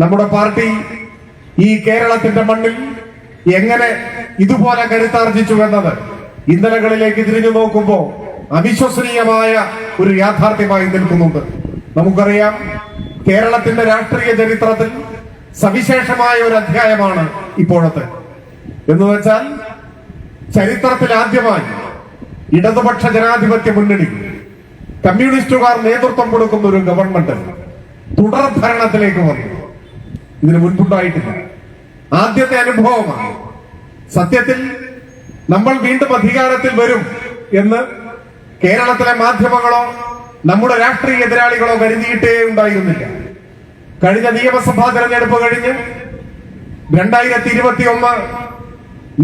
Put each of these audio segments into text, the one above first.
നമ്മുടെ പാർട്ടി ഈ കേരളത്തിന്റെ മണ്ണിൽ എങ്ങനെ ഇതുപോലെ കരുത്താർജിച്ചു എന്നത് ഇന്നലകളിലേക്ക് തിരിഞ്ഞു നോക്കുമ്പോൾ അവിശ്വസനീയമായ ഒരു യാഥാർത്ഥ്യമായി നിൽക്കുന്നുണ്ട്. നമുക്കറിയാം കേരളത്തിന്റെ രാഷ്ട്രീയ ചരിത്രത്തിൽ സവിശേഷമായ ഒരു അധ്യായമാണ് ഇപ്പോഴത്തെ. എന്ന് വെച്ചാൽ ചരിത്രത്തിൽ ആദ്യമായി ഇടതുപക്ഷ ജനാധിപത്യ മുന്നണി കമ്മ്യൂണിസ്റ്റുകാർ നേതൃത്വം കൊടുക്കുന്ന ഒരു ഗവൺമെന്റ് തുടർ ഭരണത്തിലേക്ക് വന്നു. ഇതിന് മുൻപുണ്ടായിട്ടില്ല. ആദ്യത്തെ അനുഭവമാണ്. സത്യത്തിൽ നമ്മൾ വീണ്ടും അധികാരത്തിൽ വരും എന്ന് കേരളത്തിലെ മാധ്യമങ്ങളോ നമ്മുടെ രാഷ്ട്രീയ എതിരാളികളോ കരുതിയിട്ടേ ഉണ്ടായിരുന്നില്ല. കഴിഞ്ഞ നിയമസഭാ തെരഞ്ഞെടുപ്പ് കഴിഞ്ഞ് രണ്ടായിരത്തി ഇരുപത്തി ഒന്ന്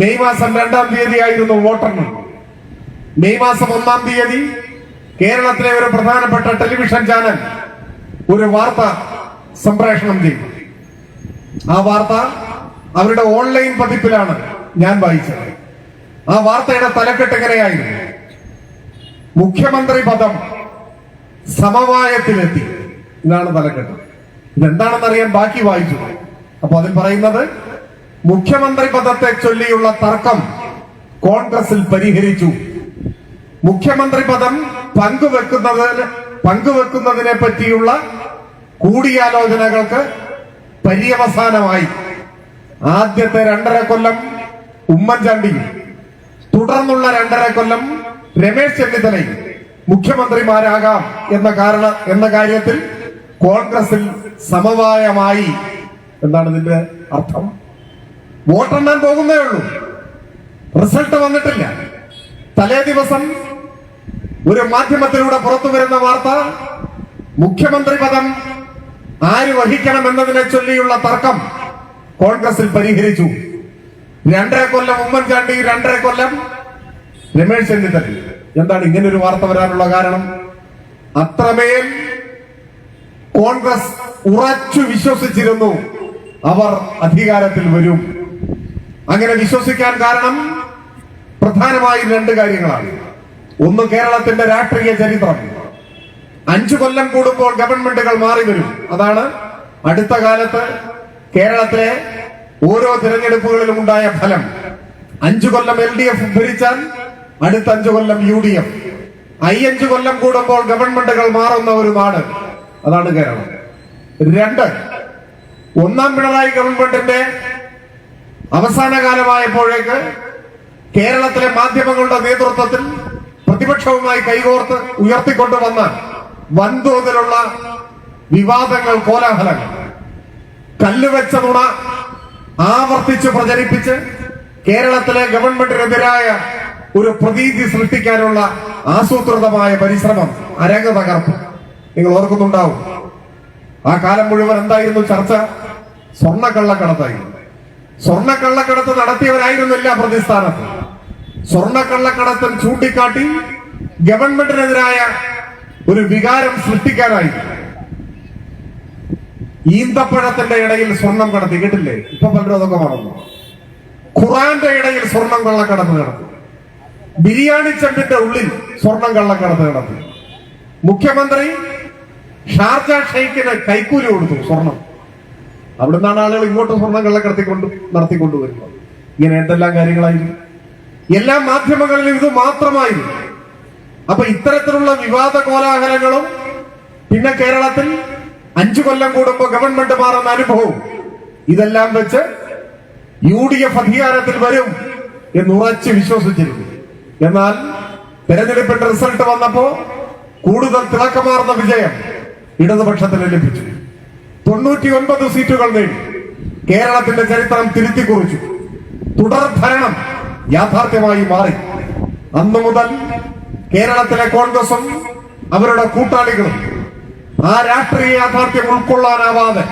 മെയ് മാസം രണ്ടാം തീയതി ആയിരുന്നു വോട്ടെണ്ണം മെയ് മാസം ഒന്നാം തീയതി കേരളത്തിലെ ഒരു പ്രധാനപ്പെട്ട ടെലിവിഷൻ ചാനൽ ഒരു വാർത്ത സംപ്രേഷണം ചെയ്തു. ആ വാർത്ത അവരുടെ ഓൺലൈൻ പതിപ്പിലാണ് ഞാൻ വായിച്ചത്. ആ വാർത്തയുടെ തലക്കെട്ട് എങ്ങനെയായിരുന്നു? മുഖ്യമന്ത്രി പദം സമവായത്തിലെത്തി. ഇതാണ് തലക്കെട്ട്. ഇതെന്താണെന്നറിയാൻ ബാക്കി വായിച്ചു. അപ്പൊ അതിൽ പറയുന്നത് മുഖ്യമന്ത്രി പദത്തെ ചൊല്ലിയുള്ള തർക്കം കോൺഗ്രസിൽ പരിഹരിച്ചു. മുഖ്യമന്ത്രി പദം പങ്കുവെക്കുന്നതിന് പങ്കുവെക്കുന്നതിനെ പറ്റിയുള്ള കൂടിയാലോചനകൾക്ക് പര്യവസാനമായി. ആദ്യത്തെ രണ്ടര കൊല്ലം ഉമ്മൻചാണ്ടി തുടർന്നുള്ള രണ്ടര കൊല്ലം രമേശ് ചെന്നിത്തലയും മുഖ്യമന്ത്രിമാരാകാം എന്ന കാരണ എന്ന കാര്യത്തിൽ കോൺഗ്രസിൽ സമവായമായി എന്നാണ് ഇതിന്റെ അർത്ഥം. വോട്ടെണ്ണാൻ പോകുന്നേ ഉള്ളൂ. റിസൾട്ട് വന്നിട്ടില്ല. തലേ ദിവസം ഒരു മാധ്യമത്തിലൂടെ പുറത്തു വരുന്ന വാർത്ത മുഖ്യമന്ത്രി പദം ആര് വഹിക്കണം എന്നതിനെ ചൊല്ലിയുള്ള തർക്കം കോൺഗ്രസിൽ പരിഹരിച്ചു. രണ്ടര കൊല്ലം ഉമ്മൻചാണ്ടി രണ്ടര കൊല്ലം രമേശ് ചെന്നിത്തല. എന്താണ് ഇങ്ങനെ ഒരു വാർത്ത വരാനുള്ള കാരണം? അത്രമേൽ കോൺഗ്രസ് ഉറച്ചു വിശ്വസിച്ചിരുന്നു. അവർ അധികാരത്തിൽ വരും. അങ്ങനെ വിശ്വസിക്കാൻ കാരണം പ്രധാനമായും രണ്ട് കാര്യങ്ങളാണ്. ഒന്ന് കേരളത്തിന്റെ രാഷ്ട്രീയ ചരിത്രം. അഞ്ചു കൊല്ലം കൂടുമ്പോൾ ഗവൺമെന്റുകൾ മാറി വരും. അതാണ് അടുത്ത കാലത്ത് കേരളത്തിലെ ഓരോ തിരഞ്ഞെടുപ്പുകളിലും ഉണ്ടായ ഫലം. അഞ്ചു കൊല്ലം എൽ ഡി എഫ് ഭരിച്ചാൽ അടുത്ത അഞ്ചു കൊല്ലം യു ഡി എഫ്. അയ്യഞ്ചു കൊല്ലം കൂടുമ്പോൾ ഗവൺമെന്റുകൾ മാറുന്ന ഒരു നാട് അതാണ് കേരളം. രണ്ട് ഒന്നാം പിണറായി ഗവൺമെന്റിന്റെ അവസാന കാലമായപ്പോഴേക്ക് കേരളത്തിലെ മാധ്യമങ്ങളുടെ നേതൃത്വത്തിൽ പ്രതിപക്ഷവുമായി കൈകോർത്ത് ഉയർത്തിക്കൊണ്ടുവന്ന വൻതോതിലുള്ള വിവാദങ്ങൾ കോലാഹലങ്ങൾ. കല്ലുവെച്ച നുണ ആവർത്തിച്ച് പ്രചരിപ്പിച്ച് കേരളത്തിലെ ഗവൺമെന്റിനെതിരായ ഒരു പ്രതീതി സൃഷ്ടിക്കാനുള്ള ആസൂത്രിതമായ പരിശ്രമം അരങ്ങ് തകർപ്പ്. നിങ്ങൾ ഓർക്കുന്നുണ്ടാവും. ആ കാലം മുഴുവൻ എന്തായിരുന്നു ചർച്ച? സ്വർണക്കള്ളക്കടത്തായിരുന്നു സ്വർണക്കള്ളക്കടത്ത് നടത്തിയവരായിരുന്നില്ല പ്രതിസ്ഥാനത്ത്. സ്വർണക്കള്ളക്കടത്തൻ ചൂണ്ടിക്കാട്ടി ഗവൺമെന്റിനെതിരായ ഒരു വികാരം സൃഷ്ടിക്കാനായി. ഈന്തപ്പഴത്തിന്റെ ഇടയിൽ സ്വർണം കടത്തി കേട്ടില്ലേ? ഇപ്പൊ പലരും അതൊക്കെ മറന്നു. ഖുറാന്റെ ഇടയിൽ സ്വർണം കള്ളക്കടത്ത് നടത്തി. ബിരിയാണി ചെമ്പിന്റെ ഉള്ളിൽ സ്വർണം കള്ളക്കടത്ത് നടത്തി. മുഖ്യമന്ത്രി ഷാർജ ഷെയ്ഖിന് കൈക്കൂലി കൊടുത്തു സ്വർണം. അവിടെ നിന്നാണ് ആളുകൾ ഇങ്ങോട്ട് സ്വർണം കള്ളക്കടത്തിക്കൊണ്ട് നടത്തിക്കൊണ്ടുവരുന്നത് ഇങ്ങനെ എന്തെല്ലാം കാര്യങ്ങളായിരുന്നു? എല്ലാ മാധ്യമങ്ങളിലും ഇത് മാത്രമായിരുന്നു. അപ്പൊ ഇത്തരത്തിലുള്ള വിവാദ കോലാഹലങ്ങളും പിന്നെ കേരളത്തിൽ അഞ്ചു കൊല്ലം കൂടുമ്പോ ഗവൺമെന്റ് മാറുന്ന അനുഭവവും ഇതെല്ലാം വെച്ച് യു ഡി എഫ് അധികാരത്തിൽ വരും എന്ന് ഉറച്ച് വിശ്വസിച്ചിരുന്നു. എന്നാൽ തെരഞ്ഞെടുപ്പിന്റെ റിസൾട്ട് വന്നപ്പോ കൂടുതൽ തിളക്കമാർന്ന വിജയം ഇടതുപക്ഷത്തിന് ലഭിച്ചു. തൊണ്ണൂറ്റി ഒൻപത് സീറ്റുകൾ നേടി. കേരളത്തിന്റെ ചരിത്രം തിരുത്തി കുറിച്ചു. തുടർ ഭരണം യാഥാർത്ഥ്യമായി മാറി. അന്നു മുതൽ കേരളത്തിലെ കോൺഗ്രസും അവരുടെ കൂട്ടാളികളും ആ രാഷ്ട്രീയ യാഥാർത്ഥ്യം ഉൾക്കൊള്ളാനാവാതെ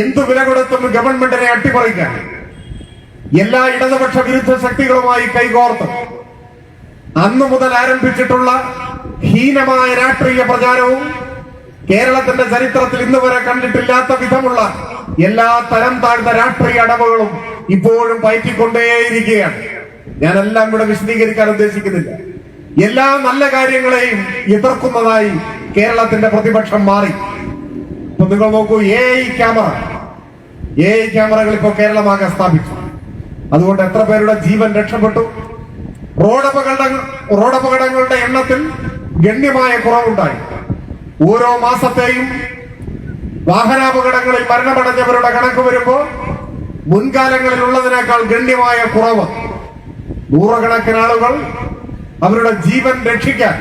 എന്തു വില കൊടുത്തും ഗവൺമെന്റിനെ അട്ടിമറിക്കാൻ എല്ലാ ഇടതുപക്ഷ വിരുദ്ധ ശക്തികളുമായി കൈകോർത്ത് അന്നു മുതൽ ആരംഭിച്ചിട്ടുള്ള ഹീനമായ രാഷ്ട്രീയ പ്രചാരവും കേരളത്തിന്റെ ചരിത്രത്തിൽ ഇന്ന് വരെ കണ്ടിട്ടില്ലാത്ത വിധമുള്ള എല്ലാ തരം താഴ്ന്ന രാഷ്ട്രീയ അടവുകളും ഇപ്പോഴും പയറ്റിക്കൊണ്ടേയിരിക്കുകയാണ്. ഞാനെല്ലാം ഇവിടെ വിശദീകരിക്കാൻ ഉദ്ദേശിക്കുന്നില്ല. എല്ലാ നല്ല കാര്യങ്ങളെയും എതിർക്കുന്നതായി കേരളത്തിന്റെ പ്രതിപക്ഷം മാറി. ഇപ്പൊ നിങ്ങൾ നോക്കൂ A I camera A I ക്യാമറകൾ ഇപ്പോൾ കേരളമാകെ സ്ഥാപിച്ചു. അതുകൊണ്ട് എത്ര പേരുടെ ജീവൻ രക്ഷപ്പെട്ടു? റോഡപകട റോഡപകടങ്ങളുടെ എണ്ണത്തിൽ ഗണ്യമായ കുറവുണ്ടായി. ഓരോ മാസത്തെയും വാഹനാപകടങ്ങളിൽ മരണമടഞ്ഞവരുടെ കണക്ക് വരുമ്പോൾ മുൻകാലങ്ങളിൽ ഉള്ളതിനേക്കാൾ ഗണ്യമായ കുറവ്. നൂറുകണക്കിന് ആളുകൾ അവരുടെ ജീവൻ രക്ഷിക്കാൻ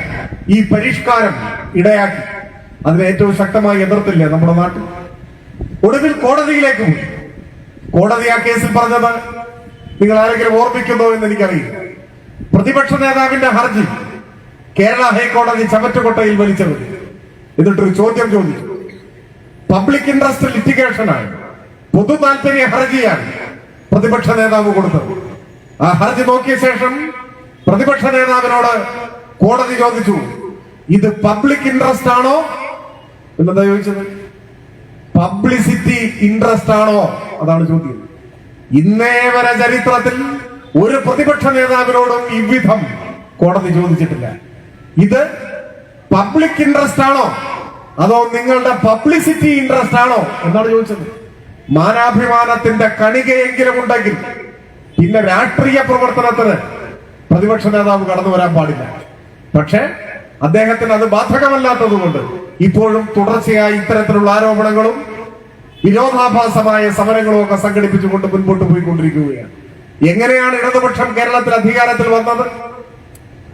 ഈ പരിഷ്കാരം ഇടയാക്കി. അതിനെ ഏറ്റവും ശക്തമായി എതിർത്തില്ലേ നമ്മുടെ നാട്ടിൽ? ഒടുവിൽ കോടതിയിലേക്ക് പോയി. കോടതി ആ കേസിൽ പറഞ്ഞത് നിങ്ങൾ ആരെങ്കിലും ഓർമ്മിക്കുന്നോ എന്ന് എനിക്കറിയില്ല. പ്രതിപക്ഷ നേതാവിന്റെ ഹർജി കേരള ഹൈക്കോടതി ചവറ്റുകൊട്ടയിൽ വലിച്ചത്. എന്നിട്ടൊരു ചോദ്യം ചോദിച്ചു. പബ്ലിക് ഇൻട്രസ്റ്റ് ലിറ്റിഗേഷനാണ് പൊതു താല്പര്യ ഹർജിയാണ് പ്രതിപക്ഷ നേതാവ് കൊടുത്തത്. ആ ഹർജി നോക്കിയ ശേഷം പ്രതിപക്ഷ നേതാവിനോട് കോടതി ചോദിച്ചു ഇത് പബ്ലിക് ഇൻട്രസ്റ്റ് ആണോ? എന്നെന്താ ചോദിച്ചത്? പബ്ലിസിറ്റി ഇൻട്രസ്റ്റ് ആണോ? അതാണ് ചോദ്യം. ഇന്നേ വരെ ചരിത്രത്തിൽ ഒരു പ്രതിപക്ഷ നേതാവിനോടും ഇவ்விധം കോടതി ചോദിച്ചിട്ടില്ല. ഇത് പബ്ലിക് ഇൻട്രസ്റ്റ് ആണോ? അതോ നിങ്ങളുടെ പബ്ലിസിറ്റി ഇൻട്രസ്റ്റ് ആണോ? എന്നാണ് ചോദിച്ചത്. മാനാഭിമാനത്തിന്റെ കണികയെങ്കിലും ഉണ്ടെങ്കിൽ പിന്നെ രാഷ്ട്രീയ പ്രവർത്തനത്തിന് പ്രതിപക്ഷ നേതാവ് കടന്നു വരാൻ പാടില്ല. പക്ഷേ അദ്ദേഹത്തിന് അത് ബാധകമല്ലാത്തതുകൊണ്ട് ഇപ്പോഴും തുടർച്ചയായി ഇത്തരത്തിലുള്ള ആരോപണങ്ങളും വിരോധാഭാസമായ സമരങ്ങളും ഒക്കെ സംഘടിപ്പിച്ചുകൊണ്ട് മുൻപോട്ട് പോയിക്കൊണ്ടിരിക്കുകയാണ്. എങ്ങനെയാണ് ഇടതുപക്ഷം കേരളത്തിൽ അധികാരത്തിൽ വന്നത്?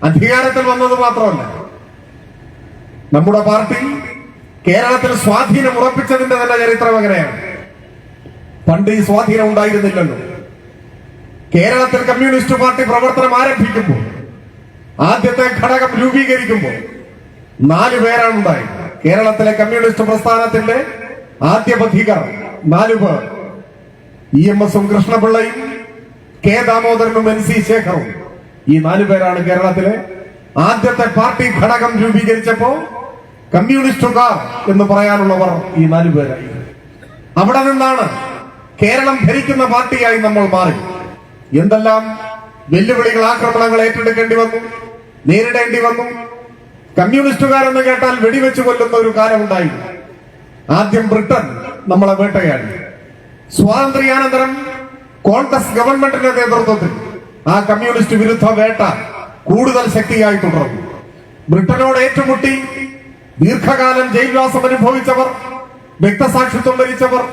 അധികാരത്തിൽ വന്നത് മാത്രമല്ല നമ്മുടെ പാർട്ടി കേരളത്തിൽ സ്വാധീനം ഉറപ്പിച്ചതിന്റെ തന്നെ ചരിത്രം എങ്ങനെയാണ് പണ്ട് ഈ സ്വാധീനം ഉണ്ടായിരുന്നില്ലല്ലോ. കേരളത്തിൽ കമ്മ്യൂണിസ്റ്റ് പാർട്ടി പ്രവർത്തനം ആരംഭിക്കുമ്പോൾ ആദ്യത്തെ ഘടകം രൂപീകരിക്കുമ്പോൾ നാല് പേരാണ് ഉണ്ടായത്. കേരളത്തിലെ കമ്മ്യൂണിസ്റ്റ് പ്രസ്ഥാനത്തിന്റെ ആദ്യ പഥികർ നാലു പേർ. ഇ എം എസും കൃഷ്ണപിള്ളയും കെ ദാമോദരനും എൻ സി ശേഖറും. ഈ നാലു പേരാണ് കേരളത്തിലെ ആദ്യത്തെ പാർട്ടി ഘടകം രൂപീകരിച്ചപ്പോ കമ്മ്യൂണിസ്റ്റുകാർ എന്ന് പറയാനുള്ളവർ ഈ നാലു പേരായി. അവിടെ നിന്നാണ് കേരളം ഭരിക്കുന്ന പാർട്ടിയായി നമ്മൾ മാറി. എന്തെല്ലാം വെല്ലുവിളികൾ ആക്രമണങ്ങൾ ഏറ്റെടുക്കേണ്ടി വന്നു നേരിടേണ്ടി വന്നു? കമ്മ്യൂണിസ്റ്റുകാരെന്ന് കേട്ടാൽ വെടിവെച്ച് കൊല്ലുന്ന ഒരു കാലമുണ്ടായി ആദ്യം ബ്രിട്ടൻ നമ്മളെ വേട്ടയാടി. സ്വാതന്ത്ര്യാനന്തരം കോൺഗ്രസ് ഗവൺമെന്റിന്റെ നേതൃത്വത്തിൽ ആ കമ്മ്യൂണിസ്റ്റ് വിരുദ്ധ വേട്ട കൂടുതൽ ശക്തിയായി തുടർന്നു. ബ്രിട്ടനോട് ഏറ്റുമുട്ടി ദീർഘകാലം ജയിൽവാസം അനുഭവിച്ചവർ രക്തസാക്ഷിത്വം വരിച്ചവർ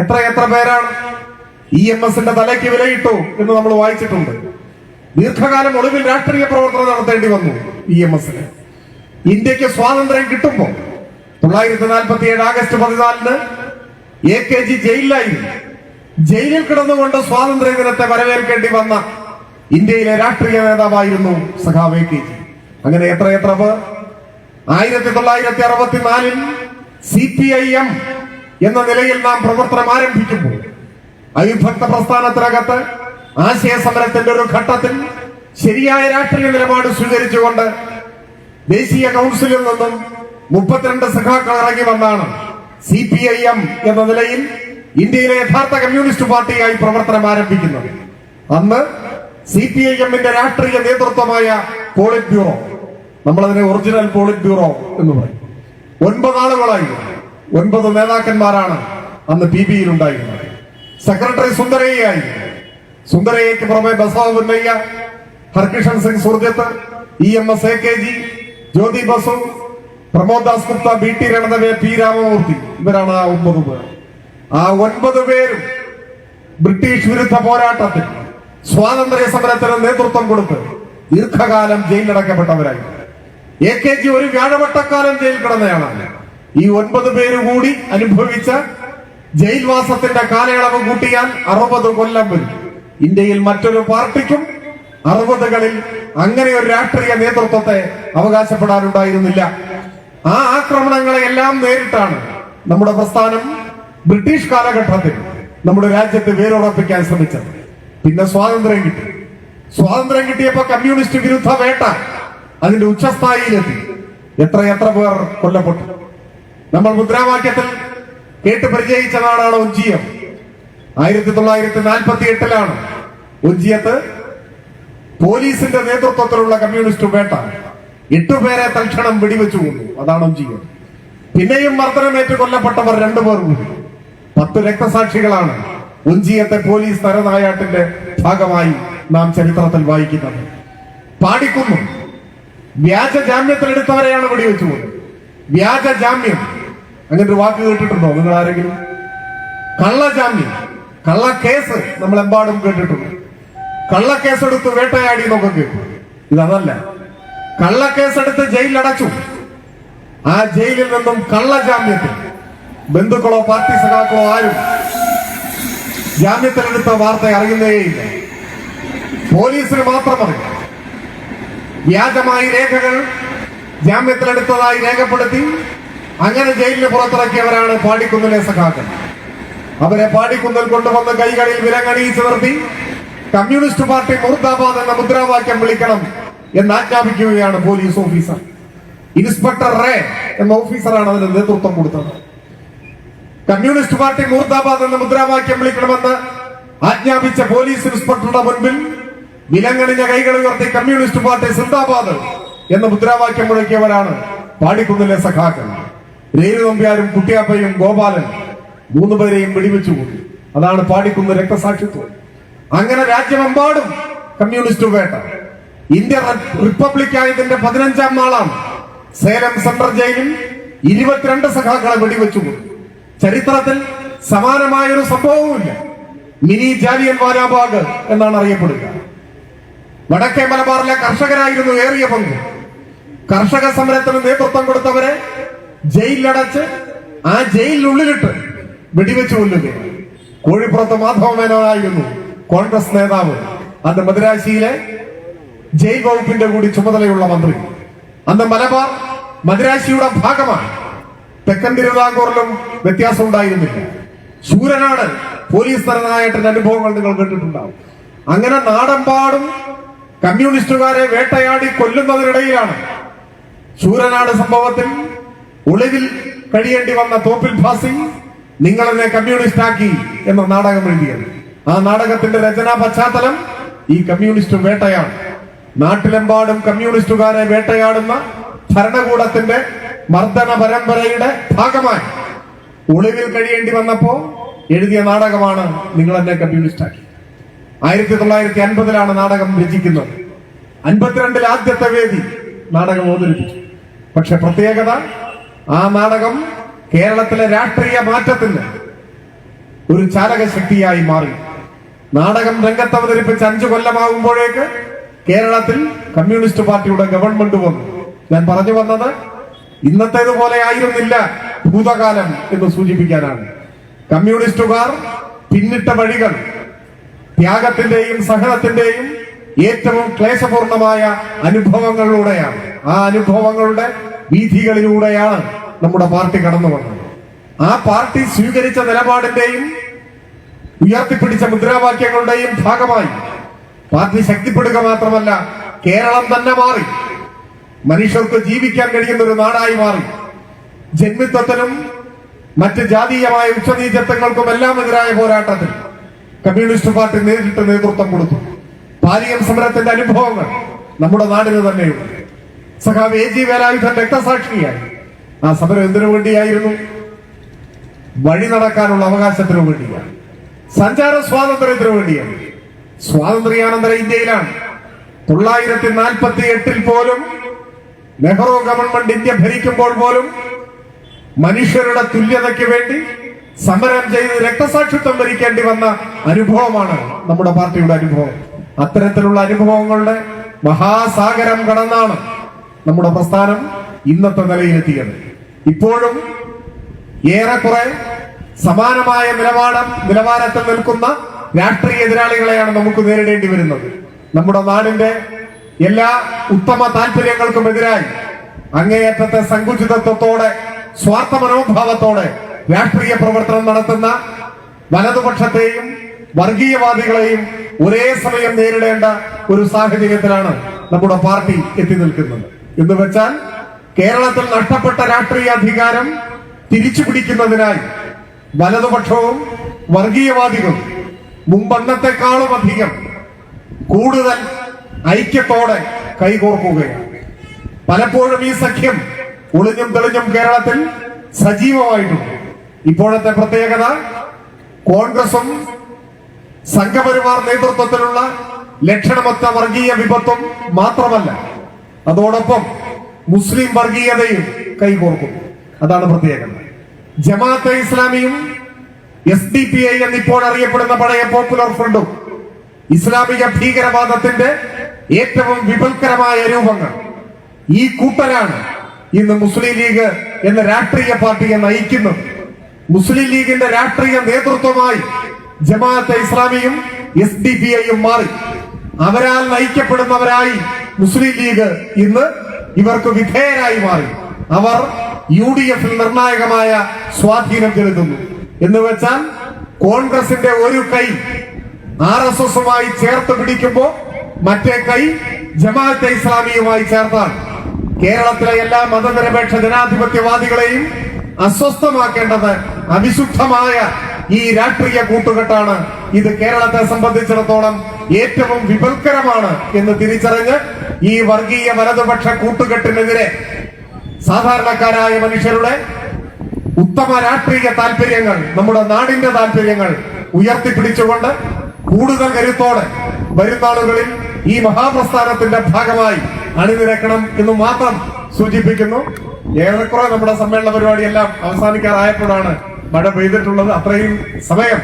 എത്ര എത്ര പേരാണ്? ഇ എം എസിന്റെ തലയ്ക്ക് വിലയിട്ടു എന്ന് നമ്മൾ വായിച്ചിട്ടുണ്ട്. ദീർഘകാലം ഒടുവിൽ രാഷ്ട്രീയ പ്രവർത്തനം നടത്തേണ്ടി വന്നു ഇ എം എസിന് ഇന്ത്യയ്ക്ക് സ്വാതന്ത്ര്യം കിട്ടുമ്പോൾ തൊള്ളായിരത്തി നാൽപ്പത്തി ഏഴ് ആഗസ്റ്റ് പതിനാലിന് എ കെ ജി ജയിലിലായിരുന്നു. ജയിലിൽ കിടന്നുകൊണ്ട് സ്വാതന്ത്ര്യ ദിനത്തെ വരവേൽക്കേണ്ടി വന്ന ഇന്ത്യയിലെ രാഷ്ട്രീയ നേതാവായിരുന്നു സഖാവ് എ കെ ജി അങ്ങനെ എത്ര എത്ര ആയിരത്തി തൊള്ളായിരത്തി അറുപത്തിനാലിൽ സി പി ഐ എം എന്ന നിലയിൽ നാം പ്രവർത്തനം ആരംഭിക്കുമ്പോൾ അവിഭക്ത പ്രസ്ഥാനത്തിനകത്ത് ആശയ സമരത്തിന്റെ ഒരു ഘട്ടത്തിൽ ശരിയായ രാഷ്ട്രീയ നിലപാട് സ്വീകരിച്ചുകൊണ്ട് ദേശീയ കൗൺസിലിൽ നിന്നും മുപ്പത്തിരണ്ട് സഖാക്കൾ ഇറങ്ങി വന്നാണ് സി പി ഐ എം എന്ന നിലയിൽ ഇന്ത്യയിലെ യഥാർത്ഥ കമ്മ്യൂണിസ്റ്റ് പാർട്ടിയായി പ്രവർത്തനം ആരംഭിക്കുന്നത്. അന്ന് സി പി ഐ എമ്മിന്റെ രാഷ്ട്രീയ നേതൃത്വമായ പോളിറ്റ് ബ്യൂറോ നമ്മളതിനെ ഒറിജിനൽ പോളിറ്റ് ബ്യൂറോ എന്ന് പറയും. ഒൻപത് ആളുകളായി ഒൻപത് നേതാക്കന്മാരാണ് അന്ന് പി ബിയിൽ ഉണ്ടായിരുന്നത്. സെക്രട്ടറി സുന്ദരയ്യായി. സുന്ദരയ്യക്ക് പുറമെ Basava Punnaiah Harkishan Singh Surjeet E M S A K G Jyoti Basu Promode Dasgupta B T Ranadive P Ramamurthi. ഇവരാണ് ആ ഒമ്പത് പേർ. ആ ഒൻപത് പേരും ബ്രിട്ടീഷ് വിരുദ്ധ പോരാട്ടത്തിൽ സ്വാതന്ത്ര്യ സമരത്തിന് നേതൃത്വം കൊടുത്ത് ദീർഘകാലം ജയിലിലടക്കപ്പെട്ടവരായി എ കെ ജി ഒരു വ്യാഴവട്ടക്കാലം ജയിൽ കിടന്നയാളാണ്. ഈ ഒൻപത് പേര് കൂടി അനുഭവിച്ച ജയിൽവാസത്തിന്റെ കാലയളവ് കൂട്ടിയാൽ അറുപത് കൊല്ലം വരും. ഇന്ത്യയിൽ മറ്റൊരു പാർട്ടിക്കും അറുപതുകളിൽ അങ്ങനെ ഒരു രാഷ്ട്രീയ നേതൃത്വത്തെ അവകാശപ്പെടാനുണ്ടായിരുന്നില്ല. ആ ആക്രമണങ്ങളെ എല്ലാം നേരിട്ടാണ് നമ്മുടെ പ്രസ്ഥാനം ബ്രിട്ടീഷ് കാലഘട്ടത്തിൽ നമ്മുടെ രാജ്യത്ത് വേരുറപ്പിക്കാൻ ശ്രമിച്ചത്. പിന്നെ സ്വാതന്ത്ര്യം കിട്ടി. സ്വാതന്ത്ര്യം കിട്ടിയപ്പോ കമ്മ്യൂണിസ്റ്റ് വിരുദ്ധ വേട്ട അതിന്റെ ഉച്ചസ്ഥായിയിലെത്തി. എത്ര എത്ര പേർ കൊല്ലപ്പെട്ടു? നമ്മൾ മുദ്രാവാക്യത്തിൽ കേട്ട് പരിചയിച്ച നാടാണ് ഒഞ്ചിയം ആയിരത്തി തൊള്ളായിരത്തി നാൽപ്പത്തി എട്ടിലാണ് ഒഞ്ചിയത്ത് പോലീസിന്റെ നേതൃത്വത്തിലുള്ള കമ്മ്യൂണിസ്റ്റ് വേട്ട. എട്ടുപേരെ തൽക്ഷണം വെടിവെച്ചു കൊണ്ടു അതാണ് ഒഞ്ചിയം പിന്നെയും മർദ്ദനമേറ്റ് കൊല്ലപ്പെട്ടവർ രണ്ടുപേർ കൂടി. പത്ത് രക്തസാക്ഷികളാണ് ഒഞ്ചിയത്തെ പോലീസ് തരനായാട്ടിന്റെ ഭാഗമായി നാം ചരിത്രത്തിൽ വായിക്കുന്നത്. പാടിക്കുന്നു. വ്യാജ ജാമ്യത്തിലെടുത്തവരെയാണ് വെടിവെച്ചു വ്യാജ ജാമ്യം അങ്ങനെ ഒരു വാക്ക് കേട്ടിട്ടുണ്ടോ? നിങ്ങൾ ആരെങ്കിലും കള്ള ജാമ്യം കള്ള കേസ് നമ്മൾ എമ്പാടും കേട്ടിട്ടുണ്ട്. കള്ളക്കേസെടുത്ത് വേട്ടയാടി എന്നൊക്കെ കേട്ടു. ഇതല്ല കള്ളക്കേസെടുത്ത് ജയിലിലടച്ചു. ആ ജയിലിൽ നിന്നും കള്ള ജാമ്യത്തിൽ ബന്ധുക്കളോ പാർട്ടി സഖാക്കളോ ആരും ജാമ്യത്തിലെടുത്ത വാർത്ത അറിയുന്നേയില്ല. പോലീസിന് മാത്രം അറിയാം. വ്യാജമായി രേഖകൾ ജാമ്യത്തിലെടുത്തതായി രേഖപ്പെടുത്തി അങ്ങനെ ജയിലിന് പുറത്തിറക്കിയവരാണ് പാടിക്കുന്നിലെ സഖാക്കൾ അവരെ പാടിക്കുന്നിൽ കൊണ്ടുവന്ന് കൈകളിൽ വിലങ്ങണിയിച്ചു നിർത്തി. കമ്മ്യൂണിസ്റ്റ് പാർട്ടി മുർദാബാദ് എന്ന മുദ്രാവാക്യം വിളിക്കണം എന്ന് ആജ്ഞാപിക്കുകയാണ് പോലീസ് ഓഫീസർ. ഇൻസ്പെക്ടർ റേ എന്ന ഓഫീസറാണ് അതിന് നേതൃത്വം കൊടുത്തത്. കമ്മ്യൂണിസ്റ്റ് പാർട്ടി മുർദാബാദ് എന്ന മുദ്രാവാക്യം വിളിക്കണമെന്ന് ആജ്ഞാപിച്ച പോലീസ് ഇൻസ്പെക്ടറുടെ മുൻപിൽ വിലങ്ങണിഞ്ഞ കൈകൾ ഉയർത്തി കമ്മ്യൂണിസ്റ്റ് പാർട്ടി സിന്ദാബാദ് എന്ന മുദ്രാവാക്യം മുഴക്കിയവരാണ് പാടിക്കുന്നിലെ സഖാക്കൾ രേരു നമ്പ്യാരും കുട്ടിയാപ്പയും ഗോപാലൻ മൂന്ന് പേരെയും വെടിവെച്ചു കൂട്ടി അതാണ് പാടിക്കുന്ന രക്തസാക്ഷിത്വം. അങ്ങനെ രാജ്യമെമ്പാടും കമ്മ്യൂണിസ്റ്റ് വേട്ട. ഇന്ത്യ റിപ്പബ്ലിക് ആയതിന്റെ പതിനഞ്ചാം നാളാണ് സേലം സെൻട്രൽ ജയിലിൽ ഇരുപത്തിരണ്ട് സഖാക്കളെ വെടിവെച്ചു കൊടുത്തു ചരിത്രത്തിൽ സമാനമായൊരു സംഭവവുമില്ല. മിനി ജാലിയൻ വാലാബാഗ് എന്നാണ് അറിയപ്പെടുക. വടക്കേ മലബാറിലെ കർഷകരായിരുന്നു ഏറിയ പങ്ക്. കർഷക സമരത്തിന് നേതൃത്വം കൊടുത്തവരെ ജയിലിലടച്ച് ആ ജയിലിനുള്ളിലിട്ട് വെടിവെച്ച് കൊല്ലുന്നു. കോഴിപ്പുറത്ത് മാധവ മേനോനായിരുന്നു കോൺഗ്രസ് നേതാവ്. അന്ന് മദ്രാശിയിലെ ജയിൽ വകുപ്പിന്റെ കൂടി ചുമതലയുള്ള മന്ത്രി. അന്ന് മലബാർ മദ്രാശിയുടെ ഭാഗമാണ്. തെക്കൻ തിരുവിതാംകൂറിലും വ്യത്യാസം ഉണ്ടായിരുന്നില്ല. സൂര്യനാട് പോലീസ് തരനായിട്ടിന്റെ അനുഭവങ്ങൾ നിങ്ങൾ കേട്ടിട്ടുണ്ടാവും. അങ്ങനെ നാടമ്പാടും കമ്മ്യൂണിസ്റ്റുകാരെ വേട്ടയാടി കൊല്ലുന്നതിനിടയിലാണ് സൂര്യനാട് സംഭവത്തിൽ ഒളിവിൽ കഴിയേണ്ടി വന്ന തോപ്പിൽ ഫാസി നിങ്ങളെന്നെ കമ്മ്യൂണിസ്റ്റ് ആക്കി എന്ന നാടകം എഴുതിയത്. ആ നാടകത്തിന്റെ രചനാ പശ്ചാത്തലം ഈ കമ്മ്യൂണിസ്റ്റ് വേട്ടയാണ്. നാട്ടിലെമ്പാടും കമ്മ്യൂണിസ്റ്റുകാരെ വേട്ടയാടുന്ന ഭരണകൂടത്തിന്റെ മർദ്ദന പരമ്പരയുടെ ഭാഗമായി ഒളിവിൽ കഴിയേണ്ടി വന്നപ്പോ എഴുതിയ നാടകമാണ് നിങ്ങൾ എന്നെ കമ്മ്യൂണിസ്റ്റ് ആക്കി. ആയിരത്തി തൊള്ളായിരത്തി അൻപതിലാണ് നാടകം രചിക്കുന്നത്. അൻപത്തിരണ്ടിൽ ആദ്യത്തെ വേദി നാടകം അവതരിപ്പിച്ചു. പക്ഷെ പ്രത്യേകത ആ നാടകം കേരളത്തിലെ രാഷ്ട്രീയ മാറ്റത്തിന് ഒരു ചാലക ശക്തിയായി മാറി. നാടകം രംഗത്ത് അവതരിപ്പിച്ച് അഞ്ചു കൊല്ലമാകുമ്പോഴേക്ക് കേരളത്തിൽ കമ്മ്യൂണിസ്റ്റ് പാർട്ടിയുടെ ഗവൺമെന്റ് വന്നു. ഞാൻ പറഞ്ഞു വന്നത് ഇന്നത്തേതുപോലെ ആയിരുന്നില്ല ഭൂതകാലം എന്ന് സൂചിപ്പിക്കാനാണ്. കമ്മ്യൂണിസ്റ്റുകാർ പിന്നിട്ട വഴികൾ ത്യാഗത്തിന്റെയും സഹനത്തിന്റെയും ഏറ്റവും ക്ലേശപൂർണമായ അനുഭവങ്ങളിലൂടെയാണ്. ആ അനുഭവങ്ങളുടെ വീഥികളിലൂടെയാണ് നമ്മുടെ പാർട്ടി കടന്നു വന്നത്. ആ പാർട്ടി സ്വീകരിച്ച നിലപാടിന്റെയും ഉയർത്തിപ്പിടിച്ച മുദ്രാവാക്യങ്ങളുടെയും ഭാഗമായി പാർട്ടി ശക്തിപ്പെടുക മാത്രമല്ല കേരളം തന്നെ മാറി. മനുഷ്യർക്ക് ജീവിക്കാൻ കഴിയുന്ന ഒരു നാടായി മാറി. ജന്മിത്വത്തിനും മറ്റ് ജാതീയമായ ഉച്ചനീചത്വങ്ങൾക്കും എല്ലാം എതിരായ പോരാട്ടത്തിൽ കമ്മ്യൂണിസ്റ്റ് പാർട്ടി നേരിട്ട് നേതൃത്വം കൊടുത്തു. പാലിയം സമരത്തിന്റെ അനുഭവങ്ങൾ നമ്മുടെ നാടിന് തന്നെയുണ്ട്. സഖാവ് എ ജി വേലായുധൻ രക്തസാക്ഷിയായി. ആ സമരം എന്തിനു വേണ്ടിയായിരുന്നു? വഴി നടക്കാനുള്ള അവകാശത്തിനു വേണ്ടിയാണ്. സഞ്ചാര സ്വാതന്ത്ര്യത്തിനു വേണ്ടിയാണ്. സ്വാതന്ത്ര്യാനന്തര ഇന്ത്യയിലാണ്. തൊള്ളായിരത്തി നാൽപ്പത്തി എട്ടിൽ പോലും നെഹ്റു ഗവൺമെന്റ് ഇന്ത്യ ഭരിക്കുമ്പോൾ പോലും മനുഷ്യരുടെ തുല്യതയ്ക്ക് വേണ്ടി സമരം ചെയ്ത് രക്തസാക്ഷിത്വം ഭരിക്കേണ്ടി വന്ന അനുഭവമാണ് നമ്മുടെ പാർട്ടിയുടെ അനുഭവം. അത്തരത്തിലുള്ള അനുഭവങ്ങളുടെ മഹാസാഗരം കടന്നാണ് നമ്മുടെ പ്രസ്ഥാനം ഇന്നത്തെ നിലയിലെത്തിയത്. ഇപ്പോഴും ഏറെക്കുറെ സമാനമായ നിലപാട് നിലവാരത്തിൽ നിൽക്കുന്ന രാഷ്ട്രീയ എതിരാളികളെയാണ് നമുക്ക് നേരിടേണ്ടി വരുന്നത്. നമ്മുടെ നാടിന്റെ എല്ലാ ഉത്തമ താല്പര്യങ്ങൾക്കും എതിരായി അങ്ങേയറ്റത്തെ സങ്കുചിതത്വത്തോടെ സ്വാർത്ഥ മനോഭാവത്തോടെ രാഷ്ട്രീയ പ്രവർത്തനം നടത്തുന്ന വലതുപക്ഷത്തെയും വർഗീയവാദികളെയും ഒരേ സമയം നേരിടേണ്ട ഒരു സാഹചര്യത്തിലാണ് നമ്മുടെ പാർട്ടി എത്തി നിൽക്കുന്നത്. എന്ന് വെച്ചാൽ കേരളത്തിൽ നഷ്ടപ്പെട്ട രാഷ്ട്രീയ അധികാരം തിരിച്ചു പിടിക്കുന്നതിനായി വലതുപക്ഷവും വർഗീയവാദികളും മുമ്പന്നത്തെക്കാളും അധികം കൂടുതൽ ഐക്യത്തോടെ കൈകോർക്കുകയാണ്. പലപ്പോഴും ഈ സഖ്യം ഒളിഞ്ഞും തെളിഞ്ഞും കേരളത്തിൽ സജീവമായിട്ടുണ്ട്. ഇപ്പോഴത്തെ പ്രത്യേകത കോൺഗ്രസും സംഘപരിവാർ നേതൃത്വത്തിലുള്ള ലക്ഷണമൊത്ത വർഗീയ വിപത്തും മാത്രമല്ല അതോടൊപ്പം മുസ്ലിം വർഗീയതയും കൈകോർക്കും. അതാണ് പ്രത്യേകത. ജമാഅത്തെ ഇസ്ലാമിയും എസ് ഡി പി ഐ എന്നിപ്പോൾ അറിയപ്പെടുന്ന പഴയ പോപ്പുലർ ഫ്രണ്ടും ഇസ്ലാമിക ഭീകരവാദത്തിന്റെ ഏറ്റവും വിപുൽക്കരമായ രൂപങ്ങൾ. ഈ കൂട്ടരാണ് ഇന്ന് മുസ്ലിം ലീഗ് എന്ന രാഷ്ട്രീയ പാർട്ടിയെ നയിക്കുന്നത്. മുസ്ലിം ലീഗിന്റെ രാഷ്ട്രീയ നേതൃത്വമായി ജമാഅത്തെ ഇസ്ലാമിയും എസ് ഡി പി ഐയും മാറി. അവരാൽ നയിക്കപ്പെടുന്നവരായി മുസ്ലിം ലീഗ് ഇന്ന് ഇവർക്ക് വിധേയരായി മാറി. അവർ യു ഡി എഫിൽ നിർണായകമായ സ്വാധീനം ചെലുത്തുന്നു. എന്ന് വെച്ചാൽ കോൺഗ്രസിന്റെ ഒരു കൈ ആർ എസ് എസുമായി ചേർത്ത് പിടിക്കുമ്പോ മറ്റേ കൈ ജമാഅത്തെ ഇസ്ലാമിയുമായി ചേർത്താണ്. കേരളത്തിലെ എല്ലാ മതനിരപേക്ഷ ജനാധിപത്യവാദികളെയും അസ്വസ്ഥമാക്കേണ്ടത് അവിശുദ്ധമായ ഈ രാഷ്ട്രീയ കൂട്ടുകെട്ടാണ്. ഇത് കേരളത്തെ സംബന്ധിച്ചിടത്തോളം ഏറ്റവും വിപൽക്കരമാണ് എന്ന് തിരിച്ചറിഞ്ഞ് ഈ വർഗീയ വലതുപക്ഷ കൂട്ടുകെട്ടിനെതിരെ സാധാരണക്കാരായ മനുഷ്യരുടെ ഉത്തമ രാഷ്ട്രീയ താല്പര്യങ്ങൾ നമ്മുടെ നാടിന്റെ താല്പര്യങ്ങൾ ഉയർത്തിപ്പിടിച്ചുകൊണ്ട് കൂടുതൽ കരുത്തോടെ വരുന്നാളുകളിൽ ഈ മഹാപ്രസ്ഥാനത്തിന്റെ ഭാഗമായി അണിനിരക്കണം എന്ന് മാത്രം സൂചിപ്പിക്കുന്നു. ഏറെക്കുറെ നമ്മുടെ സമ്മേളന പരിപാടിയെല്ലാം അവസാനിക്കാറായപ്പോഴാണ് മഴ പെയ്തിട്ടുള്ളത്. അത്രയും സമയം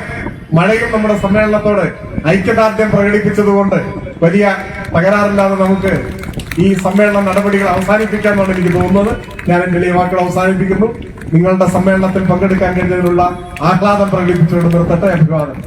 മഴയും നമ്മുടെ സമ്മേളനത്തോട് ഐക്യദാർഢ്യം പ്രകടിപ്പിച്ചതുകൊണ്ട് വലിയ തകരാറില്ലാതെ നമുക്ക് ഈ സമ്മേളന നടപടികൾ അവസാനിപ്പിക്കാമെന്നാണ് എനിക്ക് തോന്നുന്നത്. ഞാൻ എന്റെ ഈ വാക്കുകൾ അവസാനിപ്പിക്കുന്നു. നിങ്ങളുടെ സമ്മേളനത്തിൽ പങ്കെടുക്കാൻ കഴിഞ്ഞതിനുള്ള ആഹ്ലാദം പ്രകടിപ്പിച്ചുകൊണ്ട് നിർത്തട്ടെ. അഭിവാദം